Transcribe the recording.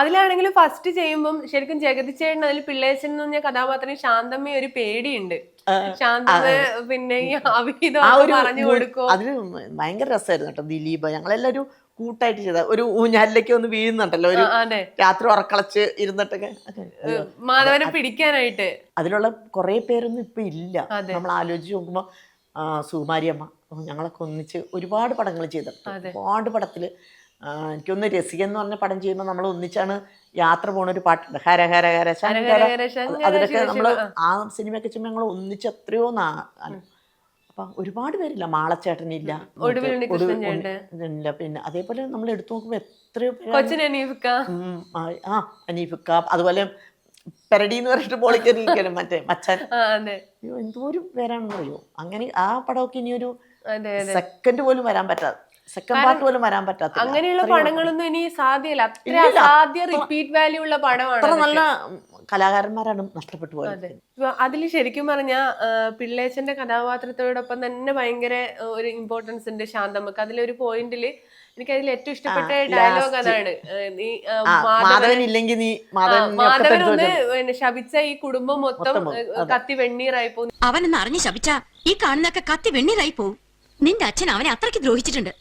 അതിലാണെങ്കിൽ first ചെയ്യുമ്പം ശരിക്കും ജഗതി ചേട്ടൻ അതിൽ പിള്ളേച്ചൻ എന്ന് പറഞ്ഞ കഥാപാത്രം ശാന്തമ്മ ഒരു പേടിയുണ്ട്. ശാന്തമ്മ പിന്നെ ഈ അവിഹിതം പറഞ്ഞു കൊടുക്കും അതിന് ഭയങ്കര രസമായിരുന്നു കേട്ടോ ദിലീപ്. ഞങ്ങളെല്ലാരും കൂട്ടായിട്ട് ചെയ്ത ഒരു ഊഞ്ഞാലിലേക്ക് ഒന്ന് വീഴുന്നുണ്ടല്ലോ ഒരു രാത്രി ഉറക്കളച്ച് ഇരുന്നിട്ടൊക്കെ. മാധവനെ പിടിക്കാനായിട്ട്. അതിലുള്ള കുറെ പേരൊന്നും ഇപ്പൊ ഇല്ല. നമ്മൾ ആലോചിച്ച് നോക്കുമ്പോ സുകുമാരിയമ്മ ഞങ്ങളൊക്കെ ഒന്നിച്ച് ഒരുപാട് പടങ്ങൾ ചെയ്തിട്ടുണ്ട്. ഒരുപാട് പടത്തിൽ എനിക്കൊന്ന് രസിക എന്ന് പറഞ്ഞ പടം ചെയ്യുമ്പോൾ നമ്മൾ ഒന്നിച്ചാണ് യാത്ര പോണ ഒരു പാട്ടുണ്ട്. ഹര ഹര ഹര ശങ്കര. അതിലൊക്കെ നമ്മൾ ആ. സിനിമയൊക്കെ ചെയ്യുമ്പോൾ ഞങ്ങൾ ഒന്നിച്ച് എത്രയോ നാ അപ്പൊ ഒരുപാട് പേരില്ല. മാളച്ചേട്ടനില്ല. ഒടു- ഇല്ല പിന്നെ അതേപോലെ നമ്മൾ എടുത്തു നോക്കുമ്പോൾ എത്രയോ ആ, അനീഫിക്ക. അതുപോലെ പെരടി എന്ന് പറഞ്ഞിട്ട് പോളിക്കരിക്കണം മറ്റേ മച്ചാൻ അയ്യോ എന്തോരം പേരാണെന്ന് അറിയോ അങ്ങനെ ആ പടമൊക്കെ ഇനിയൊരു സെക്കൻഡ് പോലും വരാൻ പറ്റാത്ത സെക്കൻഡ് പാർട്ട് പോലും വരാൻ പറ്റാത്ത അങ്ങനെയുള്ള പടങ്ങളൊന്നും ഇനി സാധ്യല്ല. അത്ര. അസാധ്യ റിപ്പീറ്റ് വാല്യൂ ഉള്ള പടമാണ് അത്ര നല്ല കലാകാരന്മാരാണ് നഷ്ടപ്പെട്ടു പോയത് അതെ. അതിൽ ശരിക്കും പറഞ്ഞ പിള്ളേച്ചന്റെ കഥാപാത്രത്തോടൊപ്പം തന്നെ ഭയങ്കര ഒരു ഇമ്പോർട്ടൻസ് ഉണ്ട് ശാന്തമ്മക്ക്. അതിലൊരു പോയിന്റിൽ എനിക്ക് അതിൽ ഏറ്റവും ഇഷ്ടപ്പെട്ട ഡയലോഗ് അതാണ്. നീ ഇല്ലെങ്കിൽ നീ മാധവൻ ഒന്ന് ശപിച്ച ഈ കുടുംബം മൊത്തം കത്തി വെണ്ണീറായി പോകും അവനെന്ന് അറിഞ്ഞു ശപിച്ച ഈ കാണുന്നൊക്കെ കത്തി വെണ്ണീറായി പോകും നിന്റെ അച്ഛൻ അവനെ അത്രയ്ക്ക് ദ്രോഹിച്ചിട്ടുണ്ട്.